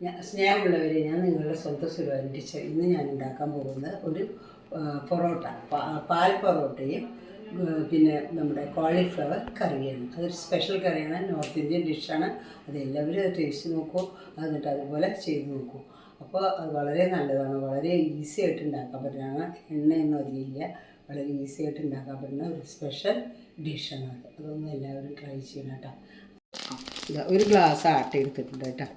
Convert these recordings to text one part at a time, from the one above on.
സ്നേഹമുള്ളവരെ ഞാൻ നിങ്ങളുടെ സ്വന്തം സുരവാൻ ടീച്ചർ ഇന്ന് ഞാൻ ഉണ്ടാക്കാൻ പോകുന്നത് ഒരു പൊറോട്ട. പാൽ പൊറോട്ടയും പിന്നെ നമ്മുടെ കോളിഫ്ലവർ കറിയാണ്. അതൊരു സ്പെഷ്യൽ കറിയാണ്. നോർത്ത് ഇന്ത്യൻ ഡിഷാണ് അത് എല്ലാവരും അത് ടേസ്റ്റ് നോക്കൂ. എന്നിട്ട് അതുപോലെ ചെയ്ത് നോക്കൂ. അപ്പോൾ അത് വളരെ നല്ലതാണ്. വളരെ ഈസി ആയിട്ട് ഉണ്ടാക്കാൻ പറ്റുന്നതാണ്. എണ്ണയൊന്നും അതിലില്ല വളരെ ഈസി ആയിട്ട് ഉണ്ടാക്കാൻ പറ്റുന്ന ഒരു സ്പെഷ്യൽ ഡിഷാണ് അത്. അതൊന്നും എല്ലാവരും ട്രൈ ചെയ്യണം കേട്ടോ. ഒരു ഗ്ലാസ് ആട്ട എടുത്തിട്ടുണ്ട് കേട്ടോ.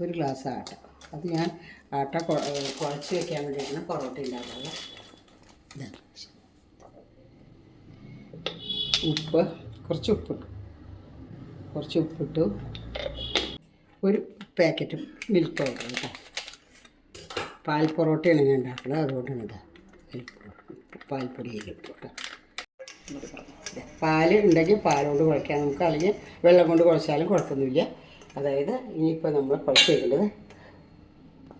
ഒരു ഗ്ലാസ് ആട്ട. അത് ഞാൻ ആട്ട കുഴ- കുഴച്ച് വെക്കാൻ വേണ്ടിയിട്ടാണ് പൊറോട്ട ഉണ്ടാക്കുന്നത്. ഉപ്പ്. കുറച്ച് ഉപ്പിട്ടു കുറച്ച് ഉപ്പിട്ടു. ഒരു പാക്കറ്റ് മിൽക്ക് പൗഡർ കേട്ടോ. പാൽ പൊറോട്ടയാണ് ഞാൻ ഉണ്ടാക്കുന്നത്. അതുകൊണ്ടാണ് ഇതാ. പാൽപ്പൊടിയിലിട്ടു കേട്ടോ. പാൽ ഉണ്ടെങ്കിൽ പാലുകൊണ്ട് കുഴയ്ക്കാം. നമുക്ക് അല്ലെങ്കിൽ വെള്ളം കൊണ്ട് കുഴച്ചാലും കുഴപ്പമൊന്നുമില്ല. അതായത് ഇനിയിപ്പോൾ നമ്മൾ കുഴച്ച് വയ്ക്കേണ്ടത്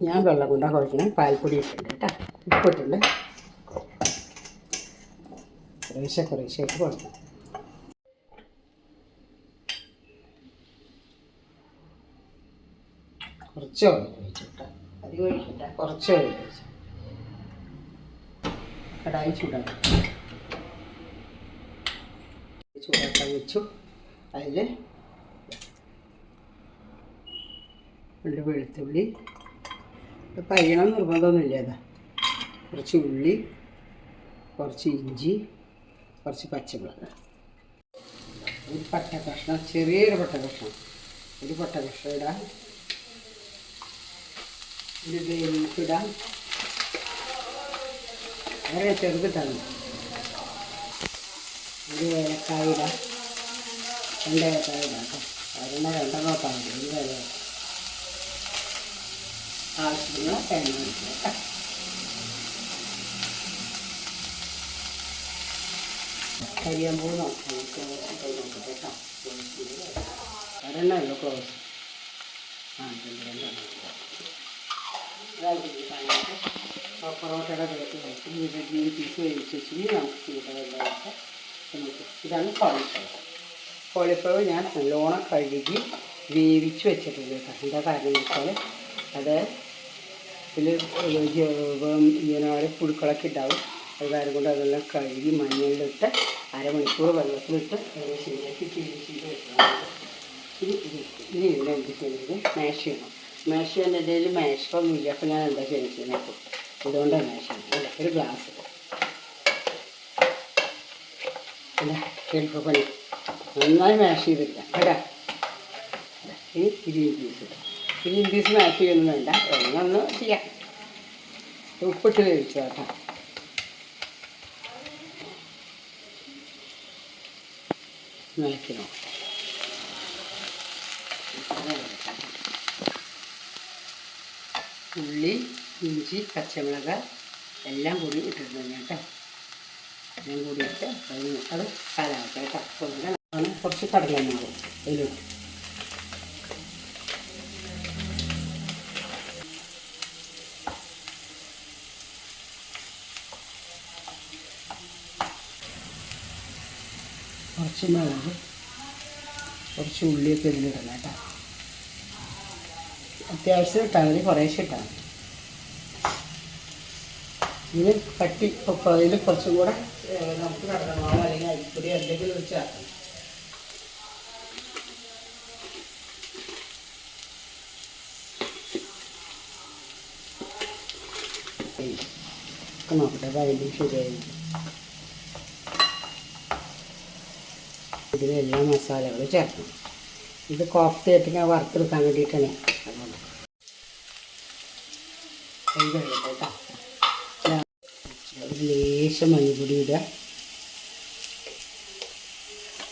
ഞാൻ വെള്ളം കൊണ്ടാണ് കുഴക്കുന്നത് പാൽപ്പൊടി ഇട്ടുണ്ട് കേട്ടോ. ഉപ്പിട്ടുണ്ട് കുറേശ്ശെ കുറേശ്ശെ ഇട്ട് കുഴക്കണം. കുറച്ച് കുറച്ച് കടായി ചൂടാക്കി ചൂടാക്കാൻ വെച്ചു. അതിൽ രണ്ട് വെളുത്തുള്ളി. പയ്യണം നിർബന്ധമൊന്നുമില്ല അതാ കുറച്ച് ഉള്ളി കുറച്ച് ഇഞ്ചി കുറച്ച് പച്ചമുളക്. ഒരു പട്ട കഷ്ണം ചെറിയൊരു പട്ട കഷ്ണം ഒരു പട്ട കഷ്ണം ഇടാം. ഒരു ബേലീഫ് ഇടാം. വളരെ ചെറുതിട്ടാണ് ഒരു ഏലക്കായ ഇടാം. രണ്ട് ഏലക്കായ ഇടാം കേട്ടോ. ഒരെണ്ണം രണ്ടെണ്ണം ഒരു വില ആവശ്യത്തിന് തേങ്ങ ഒഴിക്കുക കേട്ടോ കരിയാമ്പൂ നോക്കാം നമുക്ക് നോക്കട്ടെ കേട്ടോ ഒരെണ്ണമല്ലോ ക്ലോസ് ആ രണ്ട് രണ്ടെണ്ണം അതായത് ഈ സാധനമൊക്കെ ആ പൊറോട്ടയുടെ പേര് വെച്ച് ഇത് ഗ്രീൻ പീസ് വേവിച്ച് വെച്ചിട്ട് നമുക്ക് ചൂടുവെള്ളമൊക്കെ നമുക്ക് ഇതാണ് കോളിഫ്ലവർ കോളിഫ്ലവർ ഞാൻ നല്ലോണം കഴുകി വേവിച്ച് വെച്ചിട്ടുണ്ട് കേട്ടോ എന്താ കാരണം എന്ന് വെച്ചാൽ അത് ഇതിൽ ഇങ്ങനെ പുഴുക്കളൊക്കെ ഉണ്ടാവും. അത് കാരണം കൊണ്ട് അതെല്ലാം കഴുകി മഞ്ഞളിലിട്ട് അരമണിക്കൂർ വെള്ളത്തിലിട്ട് അതിനെ ശരിയാക്കി ക്ലീൻ ചെയ്ത് വെക്കണം. ഇനി ഇനി എന്ത് ചെയ്യുന്നത്? മാഷ് ചെയ്യണം. മാഷ് ചെയ്യാൻ കയ്യിൽ മാഷറൊന്നും അപ്പോൾ ഞാൻ എന്താ ചെയ്യുന്നത് അപ്പോൾ ഇതുകൊണ്ടാണ് മാഷ് ചെയ്യുന്നത്. ഒരു ഗ്ലാസ്. അല്ല എളുപ്പപ്പണി നന്നായി മാഷ് ചെയ്തില്ല കേട്ടാ? ഇനി ഗ്രീൻ പീസ് ഗ്രീൻ പീസ് മാറ്റി ഒന്നും വേണ്ട. ഒന്ന് ചെയ്യാം. ഉപ്പിട്ട് വേവിച്ചു കേട്ടോ. നോക്കാം ഉള്ളി ഇഞ്ചി പച്ചമുളക് എല്ലാം കൂടി ഇട്ടിട്ടുണ്ട് കേട്ടോ. എല്ലാം കൂടി ഇട്ട് അത് അത് കാലാവട്ടെ കേട്ടോ. കുറച്ച് കടലും അതിലിട്ട്. കുറച്ച് മുളക് കുറച്ച് ഉള്ളിയൊക്കെ ഇതിലിടണം കേട്ടോ. അത്യാവശ്യം ഇട്ടാൽ മതി കുറേശ്ശെ ഇട്ടാൽ മതി. ഇതിന് കട്ടി അതിൽ കുറച്ചും കൂടെ നമുക്ക് കടലമാവ് അല്ലെങ്കിൽ അരിപ്പൊടി എന്തെങ്കിലും വെച്ച് ചേർക്കണം. നോക്കട്ടെ അതിന്റെ ശരിയായി. ഇതിന് എല്ലാ മസാലകളും ചേർക്കണം. ഇത് കോഫ്തയിട്ട് ഞാൻ വറുത്തെടുക്കാൻ വേണ്ടിയിട്ടാണ്. അതുകൊണ്ട് ഇത് കേട്ടോ ഒരു ലേശം മഞ്ഞൾപ്പൊടി ഇടുക.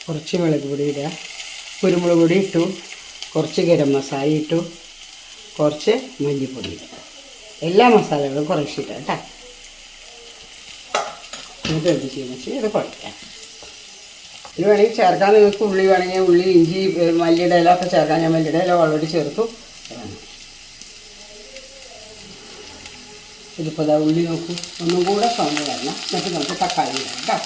കുറച്ച് മുളക് പൊടി ഇടുക. കുരുമുളക് പൊടി ഇട്ടു. കുറച്ച് ഗരം മസാല ഇട്ടു. കുറച്ച് മല്ലിപ്പൊടി ഇടുക. എല്ലാ മസാലകളും കുറച്ചിട്ട് കേട്ടോ. എന്നിട്ട് എന്ത് ചെയ്യുന്നത് ഇത് കുഴക്കാം ഇനി വേണമെങ്കിൽ ചേർക്കാൻ നിങ്ങൾക്ക് ഉള്ളി വേണമെങ്കിൽ ഉള്ളി ഇഞ്ചി മല്ലിയുടെ ഇല ഒക്കെ ചേർക്കാൻ ഞാൻ മല്ലിയുടെ ഇല ഓൾറെഡി ചേർത്തു. ഇതിപ്പോൾ ഇതാ ഉള്ളി നോക്കൂ. ഒന്നും കൂടെ സൗണ്ട് വരണം. എന്നിട്ട് നമുക്ക് തക്കാളി കേട്ടോ.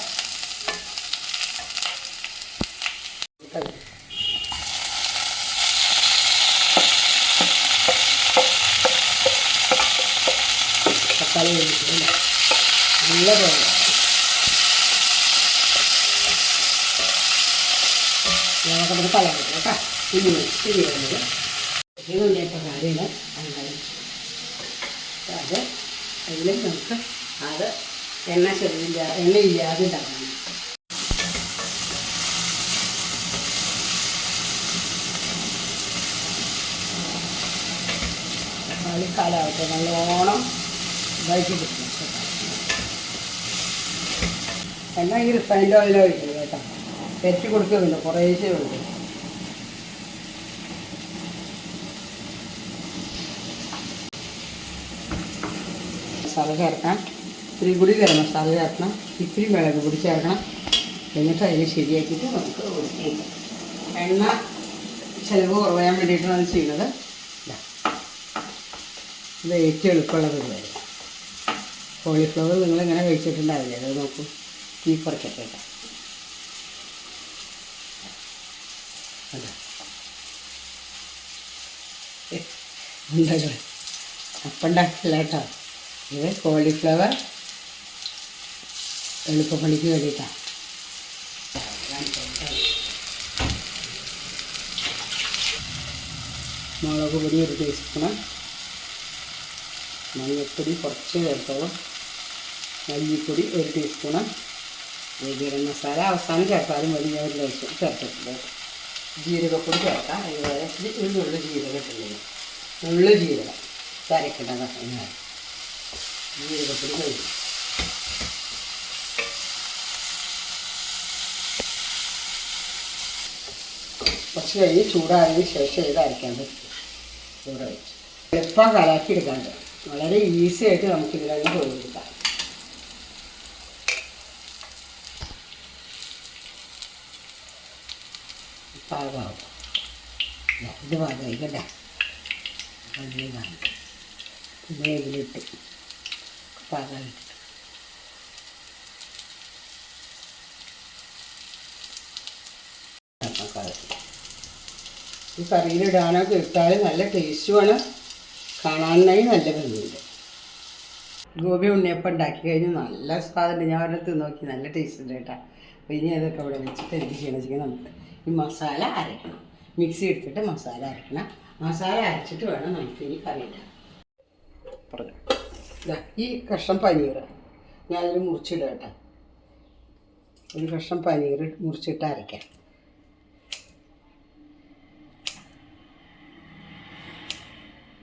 തക്കാളി നല്ല പോലെ. നമുക്കത് പറ്റും കേട്ടോ. ഇനി ഇനി ചെയ്യുന്നത് ഇത് ഉണ്ണിയപ്പം കാര്യങ്ങൾ അങ്ങനെ അത് അതിൽ നമുക്ക് അത് എണ്ണ ചെറിയ എണ്ണ ഇല്ലാതെ ഉണ്ടാക്കണം. തക്കാളി കാലാവട്ടെ നല്ലോണം വഴറ്റി എണ്ണ ഈ റിഫൈൻഡ് ഓയിൽ ഒഴിക്കണം തെറ്റി കൊടുക്കുന്നില്ല കുറേശ്ശേ ഉള്ളൂ. മസാല ചേർക്കാം ഇത്തിരി കൂടി ഗരം മസാല ചേർക്കണം. ഇത്തിരി മിളക് പൊടി ചേർക്കണം. എന്നിട്ട് അതിന് ശരിയാക്കിയിട്ട് നമുക്ക് എണ്ണ ചിലവ് കുറയാൻ വേണ്ടിയിട്ടാണ് അത് ചെയ്യുന്നത് ഇതാ. ഏറ്റവും എളുപ്പമുള്ള പരിപാടി. കോളിഫ്ലവർ നിങ്ങളിങ്ങനെ കഴിച്ചിട്ടുണ്ടാവില്ലേ? അത് നോക്കൂ. തീ കുറച്ചൊക്കെ കേട്ടോ അതെ ഉണ്ടാക്കുക അപ്പം ഉണ്ടാക്കില്ല കേട്ടോ ഇത് കോളിഫ്ലവർ എളുപ്പപ്പണിക്ക് വേണ്ടിയിട്ടാണ് മുളക് പൊടി ഒരു ടീസ്പൂണ് മഞ്ഞൾപ്പൊടി കുറച്ച് ചേർത്തോളം. മല്ലിപ്പൊടി ഒരു ടീസ്പൂണ് ഗരം മസാല അവസാനം ചേർത്താലും മതി. ഞാൻ ഒരു ലേശം ചേർത്തിട്ടുണ്ട്. ജീരകപ്പൊടി ചേർക്കാം. അതുപോലെ ഉള്ളുള്ള ജീരകം ഇട്ടില്ലേ നുള്ളു ജീരകം തരക്കേണ്ടതാണ് ജീരകപ്പൊടി കഴിഞ്ഞു കുറച്ച് കഴിഞ്ഞ് ചൂടായതിന് ശേഷം ഇത് അരയ്ക്കാൻ പറ്റും. ചൂടാ വെച്ച് എളുപ്പം കലാക്കി എടുക്കാണ്ട് വളരെ ഈസി ആയിട്ട് നമുക്ക് ഇതിലങ്ങ് പോയെടുക്കാം ഇത് പാകമായിക്കട്ടെ ഇതിലിട്ട് പാകമായിട്ട് ഈ കറിയിലിടാനൊക്കെ ഇട്ടാൽ നല്ല ടേസ്റ്റുമാണ് കാണാനായി നല്ല ഭംഗിയുണ്ട്. ഗോപി ഉണ്ണിയപ്പം ഉണ്ടാക്കി കഴിഞ്ഞ് നല്ല സ്വാദുണ്ട്. ഞാൻ ഒരിടത്ത് നോക്കി നല്ല ടേസ്റ്റ് ഉണ്ട് കേട്ടോ. അപ്പോൾ ഇനി അതൊക്കെ അവിടെ വെച്ചിട്ട് എനിക്ക് ചെയ്യണം വെച്ചാൽ നമുക്ക് ഈ മസാല അരയ്ക്കണം മിക്സി എടുത്തിട്ട് മസാല അരക്കണം. മസാല അരച്ചിട്ട് വേണം നമുക്ക് ഇനി കറി ഇടാൻ. പറഞ്ഞു. ദാ, ഈ കഷ്ണം പനീർ. ഞാനതിൽ മുറിച്ചിടുക കേട്ടോ. ഒരു കഷ്ണം പനീർ മുറിച്ചിട്ട് അരയ്ക്കാം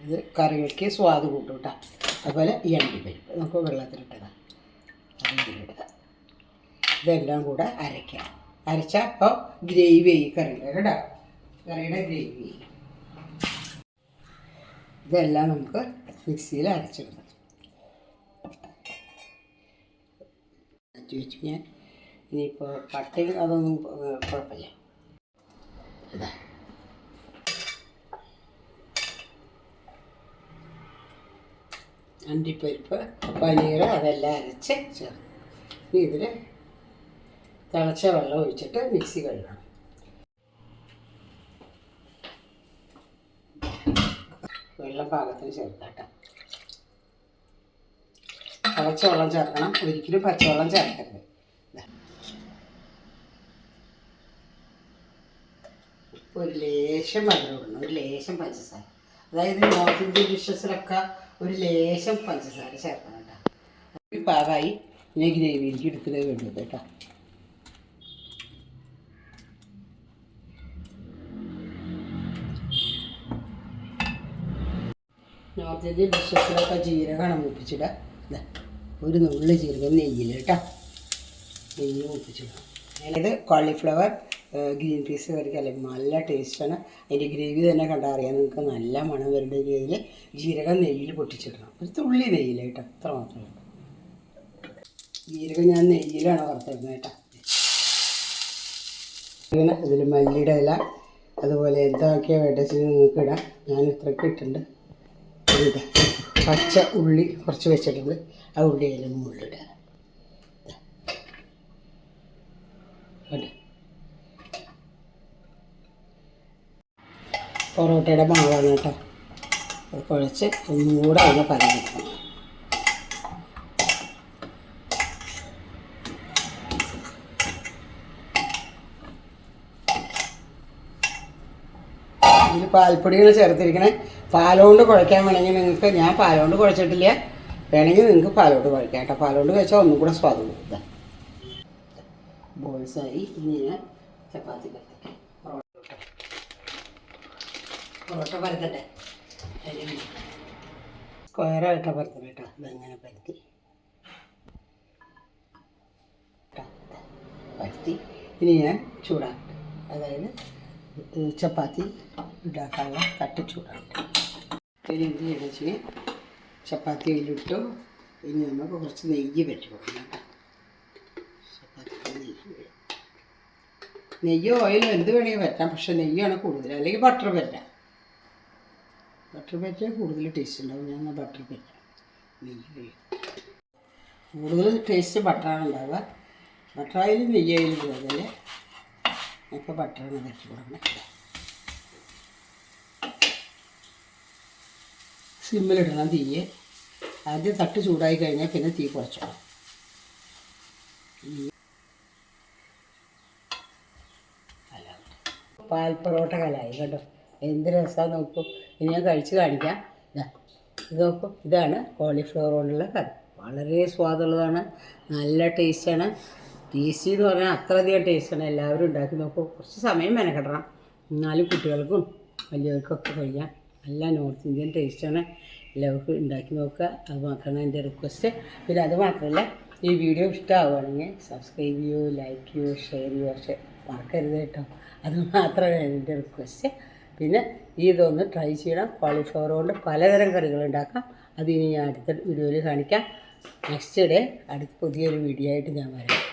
ഇത് കറികൾക്ക് സ്വാദ് കൂട്ടും കേട്ടോ. അതുപോലെ ഈ അണ്ടിപ്പരിപ്പ്. നമുക്ക് വെള്ളത്തിലിട്ടതാണ് അത് ഇതിലിടുക. ഇതെല്ലാം കൂടെ അരയ്ക്കാം അരച്ചാൽ അപ്പോൾ ഗ്രേവി ആയി കറിയുടെ കേട്ടോ. കറിയുടെ ഗ്രേവി. ഇതെല്ലാം നമുക്ക് മിക്സിയിൽ അരച്ചിടണം മാറ്റി വെച്ച് ഞാൻ ഇനിയിപ്പോൾ പട്ടയും അതൊന്നും കുഴപ്പമില്ല. അണ്ടിപ്പരിപ്പ് പനീർ അതെല്ലാം അരച്ച് ചേർക്കും. ഇതിൽ തിളച്ച വെള്ളം ഒഴിച്ചിട്ട് മിക്സി കഴുകണം. വെള്ളം പാകത്തിന് ചേർക്കാട്ടോ തിളച്ച വെള്ളം ചേർക്കണം. ഒരിക്കലും പച്ചവെള്ളം ചേർക്കരുത്. ഒരു ലേശം മധുരം ഒരു ലേശം പഞ്ചസാര. അതായത് നോർത്ത് ഇന്ത്യൻ ഡിഷസിലൊക്കെ ഒരു ലേശം പഞ്ചസാര ചേർക്കണം കേട്ടോ. പാകമായി ഇനി ഗ്രേവിയിലേക്ക് എടുക്കുന്നത് വേണ്ടത് കേട്ടോ. ഇന്ത്യൻ ഡിഷസിലൊക്കെ ജീരകമാണ് മുപ്പിച്ചിടുക. ഇതാ ഒരു നുള്ളി ജീരകം നെയ്യിൽ കേട്ടോ. നെയ്യ് മുപ്പിച്ചിടാം അതായത് കോളിഫ്ലവർ ഗ്രീൻ പീസ് കറിക്ക് അല്ലെങ്കിൽ നല്ല ടേസ്റ്റാണ് അതിന്റെ ഗ്രേവി തന്നെ കണ്ടാൽ അറിയാം. നിങ്ങൾക്ക് നല്ല മണം വരുന്ന രീതിയിൽ ജീരകം നെയ്യിൽ പൊട്ടിച്ചിടണം. ഒരു തുള്ളി നെയ്യിൽ കേട്ടോ അത്ര ഉള്ളൂ. ജീരകം ഞാൻ നെയ്യിലാണ് വറുത്തിരുന്നത് കേട്ടോ. ഇതിൽ മല്ലിയുടെ ഇല അതുപോലെ എന്തൊക്കെയാണ് വേണ്ടത് നിങ്ങൾക്ക് ഇടാം. ഞാൻ ഇത്രയ്ക്ക് ഇട്ടിട്ടുണ്ട്. ഇത് പച്ച ഉള്ളി കുറച്ച് വെച്ചിട്ടുണ്ട്. ആ ഉള്ളി അതിൽ മുള്ളിടുക? പൊറോട്ടയുടെ മാവാണ് കേട്ടോ. കുഴച്ച് ഒന്നും കൂടെ അതിനെ പരമിക്കണം പാൽപ്പൊടികൾ ചേർത്തിരിക്കണേ. പാലോണ്ട് കുഴക്കാൻ വേണമെങ്കിൽ നിങ്ങൾക്ക് ഞാൻ പാലോണ്ട് കുഴച്ചിട്ടില്ല. വേണമെങ്കിൽ നിങ്ങൾക്ക് പാലോണ്ട് കുഴക്കാം കേട്ടോ. പാലോണ്ട് കഴിച്ചാൽ ഒന്നും കൂടെ സ്വാദം കൊടുക്കുക ബോൾസായി. ഇനി ഞാൻ ചപ്പാത്തി പൊറോട്ട പരത്തട്ടെ. സ്ക്വയറായിട്ടാണ് പരത്തണം കേട്ടോ. ഇതങ്ങനെ പരത്തി. പരത്തി. ഇനി ഞാൻ ചൂടാക്കട്ടെ. അതായത് ചപ്പാത്തി ഉണ്ടാക്കാനുള്ള കട്ട് ചൂടാണ്. ഇനി എന്ത് ചെയ്യണം വെച്ചാൽ ചപ്പാത്തി അതിലിട്ടു. ഇനി നമുക്ക് കുറച്ച് നെയ്യ് പറ്റി കൊടുക്കണം കേട്ടോ. ചപ്പാത്തിക്ക് നെയ്യ് നെയ്യോ ഓയിലോ എന്ത് വേണമെങ്കിൽ പറ്റാം. പക്ഷെ നെയ്യാണ് കൂടുതൽ. അല്ലെങ്കിൽ ബട്ടർ പറ്റാം. ബട്ടർ പറ്റാൻ കൂടുതൽ ടേസ്റ്റ് ഉണ്ടാവും. ഞാൻ ബട്ടർ പറ്റാം. നെയ്യ് കൂടുതൽ ടേസ്റ്റ് ബട്ടറാണ് ഉണ്ടാവുക. ബട്ടറായാലും നെയ്യായാലും കൂടുതൽ ഇപ്പോൾ ബട്ടറാണ് പറ്റി കൊടുക്കണം. സിമ്മിലിടണം തീയെ. ആദ്യം തട്ട് ചൂടായി കഴിഞ്ഞാൽ പിന്നെ തീ കുറച്ചോളാം പാൽ പൊറോട്ട കലായി കേട്ടോ എന്ത് രസമാണ് നോക്കൂ. ഇനി ഞാൻ കഴിച്ച് കാണിക്കാം. ഇത് നോക്കൂ. ഇതാണ് കോളിഫ്ലവർ കൊണ്ടുള്ള കറി. വളരെ സ്വാദുള്ളതാണ്. നല്ല ടേസ്റ്റാണ്. ടേസ്റ്റി എന്ന് പറഞ്ഞാൽ അത്രയധികം ടേസ്റ്റാണ്. എല്ലാവരും ഉണ്ടാക്കി നോക്കൂ. കുറച്ച് സമയം മെനക്കെടണം. എന്നാലും കുട്ടികൾക്കും വലിയവർക്കൊക്കെ കഴിക്കാം. നല്ല നോർത്ത് ഇന്ത്യൻ ടേസ്റ്റാണ് എല്ലാവർക്കും ഉണ്ടാക്കി നോക്കുക. അത് മാത്രമാണ് എന്റെ റിക്വസ്റ്റ് പിന്നെ അത് മാത്രമല്ല ഈ വീഡിയോ ഇഷ്ടമാവുകയാണെങ്കിൽ സബ്സ്ക്രൈബ് ചെയ്യൂ ലൈക്ക് ചെയ്യൂ ഷെയർ ചെയ്യൂ. പക്ഷേ മറക്കരുത് കേട്ടോ. അത് മാത്രമാണ് എന്റെ റിക്വസ്റ്റ് പിന്നെ ഇതൊന്ന് ട്രൈ ചെയ്യണം. കോളിഫ്ലവർ കൊണ്ട് പലതരം കറികൾ ഉണ്ടാക്കാം. അത് ഇനി ഞാൻ അടുത്ത വീഡിയോയിൽ കാണിക്കാം. നെക്സ്റ്റ് ഡേ അടുത്ത പുതിയൊരു വീഡിയോ ആയിട്ട് ഞാൻ വരാം.